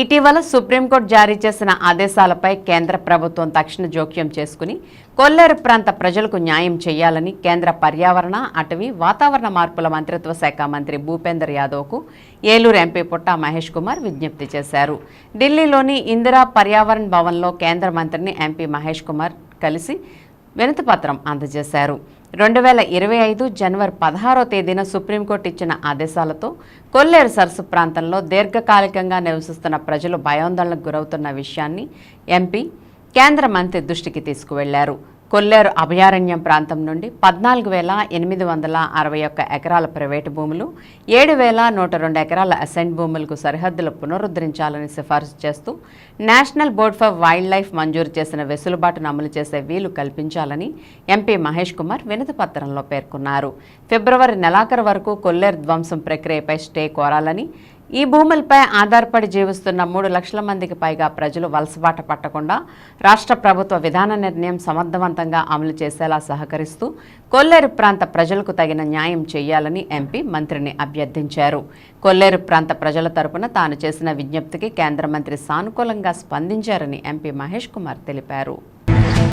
ఇటీవల సుప్రీంకోర్టు జారీ చేసిన ఆదేశాలపై కేంద్ర ప్రభుత్వం తక్షణ జోక్యం చేసుకుని కొల్లేరు ప్రాంత ప్రజలకు న్యాయం చేయాలని కేంద్ర పర్యావరణ అటవీ వాతావరణ మార్పుల మంత్రిత్వ శాఖ మంత్రి భూపేందర్ యాదవ్కు ఏలూరు ఎంపీ పుట్ట మహేష్ కుమార్ విజ్ఞప్తి చేశారు. ఢిల్లీలోని ఇందిరా పర్యావరణ భవన్లో కేంద్ర మంత్రిని ఎంపీ మహేష్ కుమార్ కలిసి వినతిపత్రం అందజేశారు. రెండు వేల ఇరవై ఐదు జనవరి పదహారో తేదీన సుప్రీంకోర్టు ఇచ్చిన ఆదేశాలతో కొల్లేరు సరస్సు ప్రాంతంలో దీర్ఘకాలికంగా నివసిస్తున్న ప్రజలు భయాందోళనకు గురవుతున్న విషయాన్ని ఎంపీ కేంద్ర మంత్రి దృష్టికి తీసుకువెళ్ళారు. కొల్లేరు అభయారణ్యం ప్రాంతం నుండి పద్నాలుగు వేల ఎనిమిది వందల అరవై ఒక్క ఎకరాల ప్రైవేటు భూములు ఏడు వేల నూట రెండు ఎకరాల అసెంట్ భూములకు సరిహద్దులు పునరుద్ధరించాలని సిఫార్సు చేస్తూ national board for wildlife మంజూరు చేసిన వెసులుబాటును అమలు చేసే వీలు కల్పించాలని ఎంపీ మహేష్ కుమార్ వినతి పత్రంలో పేర్కొన్నారు. ఫిబ్రవరి నెలాఖరు వరకు కొల్లేరు ధ్వంసం ప్రక్రియపై స్టే కోరాలని ఈ భూములపై ఆధారపడి జీవిస్తున్న మూడు లక్షల మందికి పైగా ప్రజలు వలసబాట పట్టకుండా రాష్ట్ర ప్రభుత్వ విధాన నిర్ణయం సమర్థవంతంగా అమలు చేసేలా సహకరిస్తూ కొల్లేరు ప్రాంత ప్రజలకు తగిన న్యాయం చేయాలని ఎంపీ మంత్రిని అభ్యర్థించారు. కొల్లేరు ప్రాంత ప్రజల తరపున తాను చేసిన విజ్ఞప్తికి కేంద్ర మంత్రి సానుకూలంగా స్పందించారని ఎంపీ మహేష్ కుమార్ తెలిపారు.